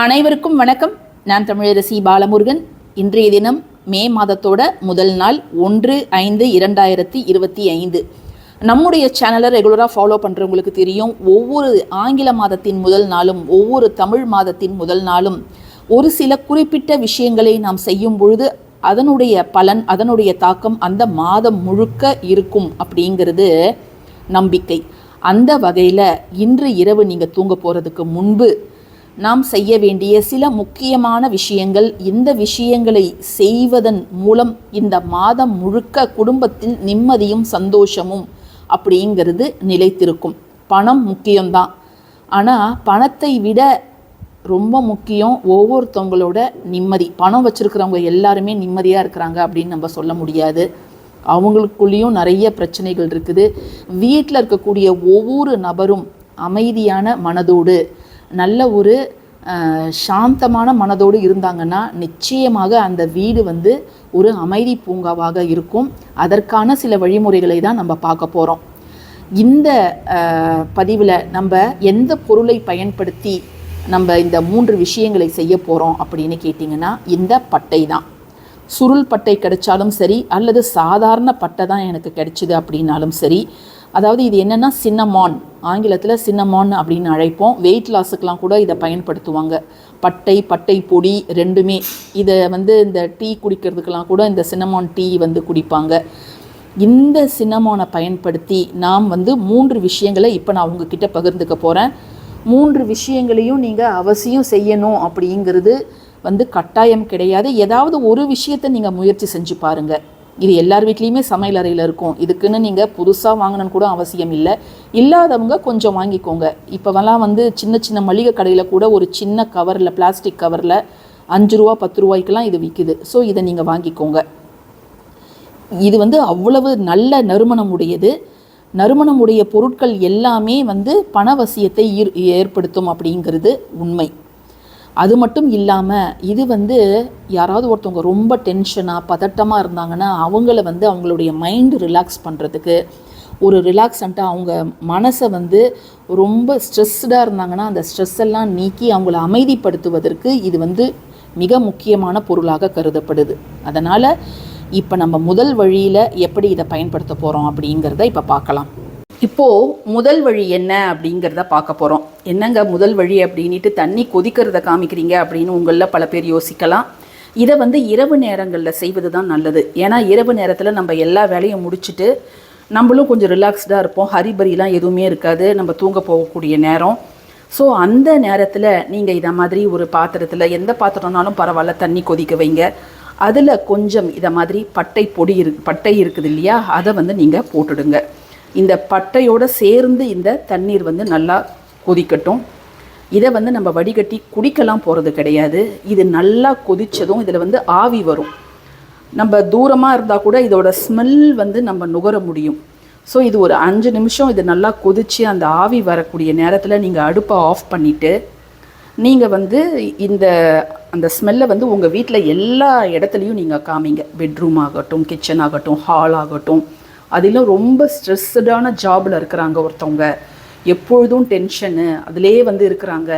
அனைவருக்கும் வணக்கம். நான் தமிழரசி பாலமுருகன். இன்றைய தினம் மே மாதத்தோட முதல் நாள் ஒன்று ஐந்து இரண்டாயிரத்தி இருபத்தி ஐந்து. நம்முடைய சேனலை ரெகுலராக ஃபாலோ பண்ணுறவங்களுக்கு தெரியும். ஒவ்வொரு ஆங்கில மாதத்தின் முதல் நாளும் ஒவ்வொரு தமிழ் மாதத்தின் முதல் நாளும் ஒரு சில குறிப்பிட்ட விஷயங்களை நாம் செய்யும் பொழுது அதனுடைய பலன் அதனுடைய தாக்கம் அந்த மாதம் முழுக்க இருக்கும் அப்படிங்கிறது நம்பிக்கை. அந்த வகையில் இன்று இரவு நீங்கள் தூங்க போகிறதுக்கு முன்பு நாம் செய்ய வேண்டிய சில முக்கியமான விஷயங்கள் இந்த விஷயங்களை செய்வதன் மூலம் இந்த மாதம் முழுக்க குடும்பத்தில் நிம்மதியும் சந்தோஷமும் அப்படிங்கிறது நிலைத்திருக்கும். பணம் முக்கியம்தான். ஆனால் பணத்தை விட ரொம்ப முக்கியம் ஒவ்வொருத்தவங்களோட நிம்மதி. பணம் வச்சுருக்கிறவங்க எல்லாருமே நிம்மதியாக இருக்கிறாங்க அப்படின்னு நம்ம சொல்ல முடியாது. அவங்களுக்குள்ளேயும் நிறைய பிரச்சனைகள் இருக்குது. வீட்டில் இருக்கக்கூடிய ஒவ்வொரு நபரும் அமைதியான மனதோடு நல்ல ஒரு சாந்தமான மனதோடு இருந்தாங்கன்னா நிச்சயமாக அந்த வீடு வந்து ஒரு அமைதி பூங்காவாக இருக்கும். அதற்கான சில வழிமுறைகளை தான் நம்ம பார்க்க போகிறோம் இந்த பதிவில் நம்ம எந்த பொருளை பயன்படுத்தி நம்ம இந்த மூன்று விஷயங்களை செய்ய போகிறோம் அப்படின்னு கேட்டிங்கன்னா இந்த பட்டை தான். சுருள் பட்டை கிடைச்சாலும் சரி அல்லது சாதாரண பட்டை தான் எனக்கு கிடைச்சிது அப்படின்னாலும் சரி அதாவது இது என்னென்னா சின்னமான். ஆங்கிலத்தில் சின்னமான் அப்படின்னு அழைப்போம். வெயிட் லாஸுக்கெலாம் கூட இதை பயன்படுத்துவாங்க. பட்டை பட்டை பொடி ரெண்டுமே. இதை வந்து இந்த டீ குடிக்கிறதுக்கெலாம் கூட இந்த சின்னமான் டீ வந்து குடிப்பாங்க. இந்த சின்னமானை பயன்படுத்தி நாம் வந்து மூன்று விஷயங்களை இப்போ நான் உங்ககிட்ட பகிர்ந்துக்க போகிறேன் மூன்று விஷயங்களையும் நீங்கள் அவசியம் செய்யணும் அப்படிங்கிறது வந்து கட்டாயம் கிடையாது. ஏதாவது ஒரு விஷயத்தை நீங்கள் முயற்சி செஞ்சு பாருங்கள் இது எல்லார் வீட்லேயுமே சமையல் அறையில் இருக்கும். இதுக்குன்னு நீங்கள் புதுசாக வாங்கணும்னு கூட அவசியம் இல்லை. இல்லாதவங்க கொஞ்சம் வாங்கிக்கோங்க. இப்போவெல்லாம் வந்து சின்ன சின்ன மளிகை கடையில் கூட ஒரு சின்ன கவரில் பிளாஸ்டிக் கவரில் அஞ்சு ரூபா பத்து ரூபாய்க்கெலாம் இது விற்கிது ஸோ இதை நீங்கள் வாங்கிக்கோங்க. இது வந்து அவ்வளவு நல்ல நறுமணம் உடையது. நறுமணம் உடைய பொருட்கள் எல்லாமே வந்து பணவசியத்தை ஈர் ஏற்படுத்தும் அப்படிங்கிறது உண்மை. அது மட்டும் இல்லாமல் இது வந்து யாராவது ஒருத்தவங்க ரொம்ப டென்ஷனாக பதட்டமாக இருந்தாங்கன்னா அவங்கள வந்து அவங்களுடைய மைண்டு ரிலாக்ஸ் பண்ணுறதுக்கு ஒரு ரிலாக்ஸண்ட்டாக அவங்க மனசை வந்து ரொம்ப ஸ்ட்ரெஸ்டாக இருந்தாங்கன்னா அந்த ஸ்ட்ரெஸ் எல்லாம் நீக்கி அவங்கள அமைதிப்படுத்துவதற்கு இது வந்து மிக முக்கியமான பொருளாக கருதப்படுது. அதனால் இப்போ நம்ம முதல் வழியில் எப்படி இதை பயன்படுத்த போகிறோம் அப்படிங்கிறத இப்போ பார்க்கலாம். இப்போது முதல் வழி என்ன அப்படிங்கிறத பார்க்க போகிறோம் என்னங்க முதல் வழி அப்படின்ட்டு தண்ணி கொதிக்கிறத காமிக்கிறீங்க அப்படின்னு உங்களில் பல பேர் யோசிக்கலாம். இதை வந்து இரவு நேரங்களில் செய்வது தான் நல்லது. ஏன்னா இரவு நேரத்தில் நம்ம எல்லா வேலையும் முடிச்சுட்டு நம்மளும் கொஞ்சம் ரிலாக்ஸ்டாக இருப்போம். ஹரிபரிலாம் எதுவுமே இருக்காது. நம்ம தூங்க போகக்கூடிய நேரம். ஸோ அந்த நேரத்தில் நீங்கள் இதை மாதிரி ஒரு பாத்திரத்தில் எந்த பாத்திரம்னாலும் பரவாயில்ல தண்ணி கொதிக்க வைங்க. அதில் கொஞ்சம் இதை மாதிரி பட்டை பொடி இரு பட்டை இருக்குது இல்லையா? அதை வந்து நீங்கள் போட்டுடுங்க. இந்த பட்டையோடு சேர்ந்து இந்த தண்ணீர் வந்து நல்லா கொதிக்கட்டும். இதை வந்து நம்ம வடிகட்டி குடிக்கலாம் போகிறது கிடையாது. இது நல்லா கொதித்ததும் இதில் வந்து ஆவி வரும். நம்ம தூரமாக இருந்தால் கூட இதோட ஸ்மெல் வந்து நம்ம நுகர முடியும். ஸோ இது ஒரு அஞ்சு நிமிஷம் இது நல்லா கொதித்து அந்த ஆவி வரக்கூடிய நேரத்தில் நீங்கள் அடுப்பை ஆஃப் பண்ணிவிட்டு நீங்கள் வந்து இந்த அந்த ஸ்மெல்லை வந்து உங்கள் வீட்டில் எல்லா இடத்துலையும் நீங்கள் காமிங்க. பெட்ரூம் ஆகட்டும் கிச்சன் ஆகட்டும் ஹால் ஆகட்டும். அதிலும் ரொம்ப ஸ்ட்ரெஸ்ஸடான ஜாபில் இருக்கிறாங்க ஒருத்தவங்க. எப்பொழுதும் டென்ஷனு அதிலே வந்து இருக்கிறாங்க.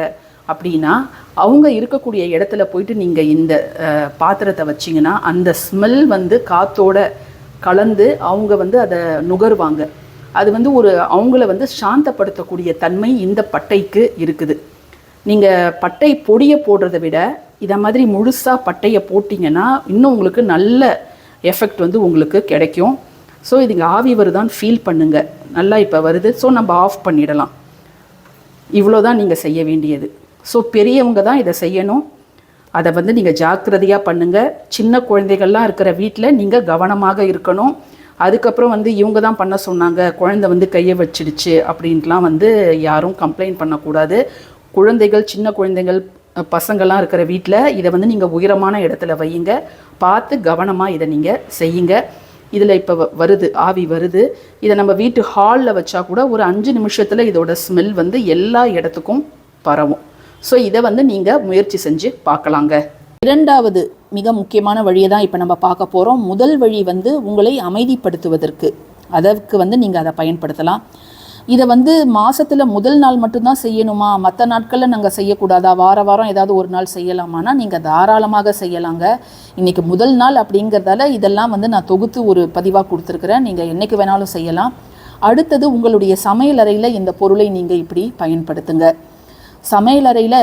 அப்படின்னா அவங்க இருக்கக்கூடிய இடத்துல போயிட்டு நீங்கள் இந்த பாத்திரத்தை வச்சிங்கன்னா அந்த ஸ்மெல் வந்து காத்தோட கலந்து அவங்க வந்து அதை நுகருவாங்க. அது வந்து ஒரு அவங்கள வந்து சாந்தப்படுத்தக்கூடிய தன்மை இந்த பட்டைக்கு இருக்குது. நீங்கள் பட்டை பொடியை போடுறதை விட இதை மாதிரி முழுசாக பட்டையை போட்டிங்கன்னா இன்னும் உங்களுக்கு நல்ல எஃபெக்ட் வந்து உங்களுக்கு கிடைக்கும். ஸோ இதுங்க ஆவி வருதான் ஃபீல் பண்ணுங்க. நல்லா இப்போ வருது. ஸோ நம்ம ஆஃப் பண்ணிடலாம். இவ்வளோ தான் நீங்கள் செய்ய வேண்டியது. ஸோ பெரியவங்க தான் இதை செய்யணும். அதை வந்து நீங்கள் ஜாக்கிரதையாக பண்ணுங்கள் சின்ன குழந்தைகள்லாம் இருக்கிற வீட்டில் நீங்கள் கவனமாக இருக்கணும். அதுக்கப்புறம் வந்து இவங்க தான் பண்ண சொன்னாங்க. குழந்தை வந்து கையை வச்சிடுச்சு அப்படின்ட்டுலாம் வந்து யாரும் கம்ப்ளைண்ட் பண்ணக்கூடாது. குழந்தைகள் சின்ன குழந்தைகள் பசங்கள்லாம் இருக்கிற வீட்டில் இதை வந்து நீங்கள் உயரமான இடத்துல வையுங்க. பார்த்து கவனமாக இதை நீங்கள் செய்யுங்க. இதில் இப்போ வருது ஆவி வருது. இதை நம்ம வீட்டு ஹாலில் வச்சா கூட ஒரு அஞ்சு நிமிஷத்தில் இதோட ஸ்மெல் வந்து எல்லா இடத்துக்கும் பரவும். ஸோ இதை வந்து நீங்கள் முயற்சி செஞ்சு பார்க்கலாங்க. இரண்டாவது மிக முக்கியமான வழியை தான் இப்போ நம்ம பார்க்க போகிறோம் முதல் வழி வந்து உங்களை அமைதிப்படுத்துவதற்கு. அதற்கு வந்து நீங்கள் அதை பயன்படுத்தலாம். இதை வந்து மாசத்துல முதல் நாள் மட்டும்தான் செய்யணுமா? மற்ற நாட்களில் நாங்கள் செய்யக்கூடாதா? வார வாரம் ஏதாவது ஒரு நாள் செய்யலாமான்னா நீங்கள் தாராளமாக செய்யலாங்க. இன்னைக்கு முதல் நாள் அப்படிங்கிறதால இதெல்லாம் வந்து நான் தொகுத்து ஒரு பதிவாக கொடுத்துருக்குறேன். நீங்கள் என்னைக்கு வேணாலும் செய்யலாம். அடுத்தது உங்களுடைய சமையலறையில் இந்த பொருளை நீங்கள் இப்படி பயன்படுத்துங்க. சமையலறையில்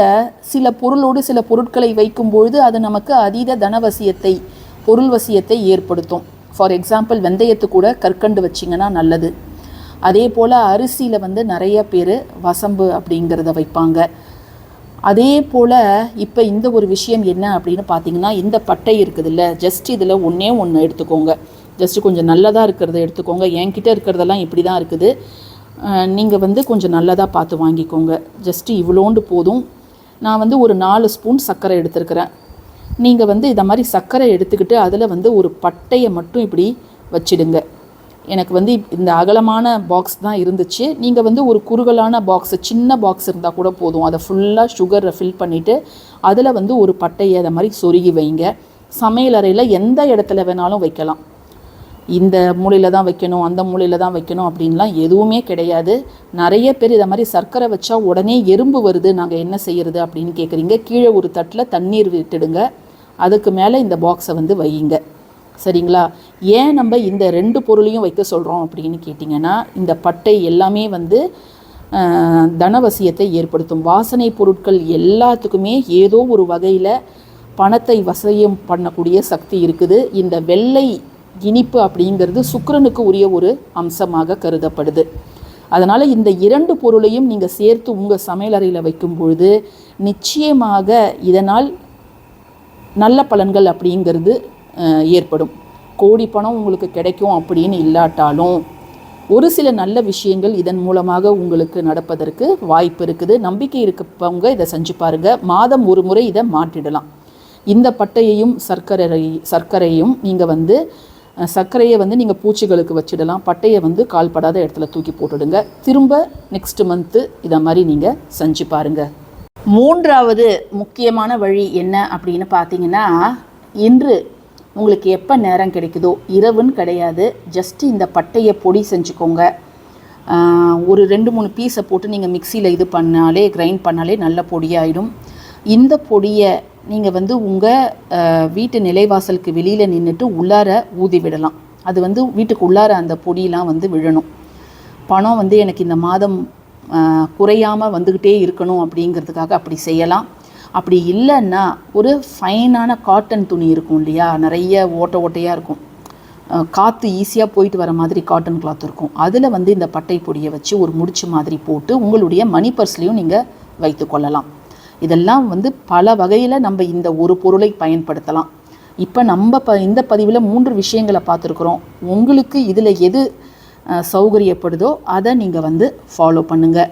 சில பொருளோடு சில பொருட்களை வைக்கும்பொழுது அது நமக்கு அதீத தனவசியத்தை பொருள் வசியத்தை ஏற்படுத்தும். ஃபார் எக்ஸாம்பிள் வெந்தயத்து கூட கற்கண்டு வச்சிங்கன்னா நல்லது. அதே போல் அரிசியில் வந்து நிறைய பேர் வசம்பு அப்படிங்கிறத வைப்பாங்க. அதே போல் இப்போ இந்த ஒரு விஷயம் என்ன அப்படின்னு பார்த்தீங்கன்னா இந்த பட்டை இருக்குதுல்ல ஜஸ்ட் இதில் ஒன்றே ஒன்று எடுத்துக்கோங்க. ஜஸ்ட்டு கொஞ்சம் நல்லதாக இருக்கிறத எடுத்துக்கோங்க. என்கிட்ட இருக்கிறதெல்லாம் இப்படி தான் இருக்குது நீங்கள் வந்து கொஞ்சம் நல்லதாக பார்த்து வாங்கிக்கோங்க. ஜஸ்ட்டு இவ்வளோண்டு போதும். நான் வந்து ஒரு நாலு ஸ்பூன் சர்க்கரை எடுத்துருக்கிறேன். நீங்கள் வந்து இதை மாதிரி சர்க்கரை எடுத்துக்கிட்டு அதில் வந்து ஒரு பட்டையை மட்டும் இப்படி வச்சிடுங்க. எனக்கு வந்து இந்த அகலமான பாக்ஸ் தான் இருந்துச்சு. நீங்கள் வந்து ஒரு குறுகலான பாக்ஸ் சின்ன பாக்ஸ் இருந்தால் கூட போதும். அதை ஃபுல்லாக சுகரை ஃபில் பண்ணிவிட்டு அதில் வந்து ஒரு பட்டையை அதை மாதிரி சொருகி வைங்க. சமையல் அறையில் எந்த இடத்துல வேணாலும் வைக்கலாம். இந்த மூலையில் தான் வைக்கணும் அந்த மூலையில் தான் வைக்கணும் அப்படின்லாம் எதுவுமே கிடையாது. நிறைய பேர் இதை மாதிரி சர்க்கரை வச்சா உடனே எறும்பு வருது. நாங்கள் என்ன செய்யறது அப்படின்னு கேட்குறீங்க கீழே ஒரு தட்டில் தண்ணீர் விட்டுடுங்க. அதுக்கு மேலே இந்த பாக்ஸை வந்து வையுங்க. சரிங்களா? ஏன் நம்ம இந்த ரெண்டு பொருளையும் வைக்க சொல்கிறோம் அப்படின்னு கேட்டிங்கன்னா இந்த பட்டை எல்லாமே வந்து தனவசியத்தை ஏற்படுத்தும். வாசனை பொருட்கள் எல்லாத்துக்குமே ஏதோ ஒரு வகையில் பணத்தை வசதியம் பண்ணக்கூடிய சக்தி இருக்குது. இந்த வெள்ளை இனிப்பு அப்படிங்கிறது சுக்கிரனுக்கு உரிய ஒரு அம்சமாக கருதப்படுது. அதனால் இந்த இரண்டு பொருளையும் நீங்கள் சேர்த்து உங்கள் சமையலறையில் வைக்கும் பொழுது நிச்சயமாக இதனால் நல்ல பலன்கள் அப்படிங்கிறது ஏற்படும். கோடி பணம் உங்களுக்கு கிடைக்கும் அப்படின்னு இல்லாட்டாலும் ஒரு சில நல்ல விஷயங்கள் இதன் மூலமாக உங்களுக்கு நடப்பதற்கு வாய்ப்பு இருக்குது. நம்பிக்கை இருக்கப்பவங்க இதை செஞ்சு பாருங்கள் மாதம் ஒரு முறை இதை மாற்றிடலாம். இந்த பட்டையையும் சர்க்கரை சர்க்கரையும் நீங்கள் வந்து சர்க்கரையை வந்து நீங்கள் பூச்சிகளுக்கு வச்சிடலாம். பட்டையை வந்து கால்படாத இடத்துல தூக்கி போட்டுடுங்க. திரும்ப நெக்ஸ்ட் மந்த்து இதை மாதிரி நீங்கள் செஞ்சு பாருங்கள் மூன்றாவது முக்கியமான வழி என்ன அப்படின்னு பார்த்தீங்கன்னா இன்று உங்களுக்கு எப்போ நேரம் கிடைக்குதோ இரவுன்னு கிடையாது. ஜஸ்ட் இந்த பட்டையை பொடி செஞ்சுக்கோங்க. ஒரு ரெண்டு மூணு பீஸை போட்டு நீங்கள் மிக்சியில் இது பண்ணாலே கிரைண்ட் பண்ணாலே நல்ல பொடியாயிடும். இந்த பொடியை நீங்கள் வந்து உங்கள் வீட்டு நிலைவாசலுக்கு வெளியில் நின்றுட்டு உள்ளார ஊதி விடலாம். அது வந்து வீட்டுக்கு உள்ளார அந்த பொடியெலாம் வந்து விழணும். பணம் வந்து எனக்கு இந்த மாதம் குறையாமல் வந்துக்கிட்டே இருக்கணும் அப்படிங்கிறதுக்காக அப்படி செய்யலாம். அப்படி இல்லைன்னா ஒரு ஃபைனான காட்டன் துணி இருக்கும் இல்லையா? நிறைய ஓட்டை ஓட்டையாக இருக்கும். காற்று ஈஸியாக போயிட்டு வர மாதிரி காட்டன் கிளாத் இருக்கும். அதில் வந்து இந்த பட்டை பொடியை வச்சு ஒரு முடிச்சு மாதிரி போட்டு உங்களுடைய மணி பர்ஸ்லேயும் நீங்கள் வைத்து கொள்ளலாம். இதெல்லாம் வந்து பல வகையில் நம்ம இந்த ஒரு பொருளை பயன்படுத்தலாம். இப்போ நம்ம ப இந்த பதிவில் மூன்று விஷயங்களை பார்த்துருக்குறோம். உங்களுக்கு இதில் எது சௌகரியப்படுதோ அதை நீங்கள் வந்து ஃபாலோ பண்ணுங்கள்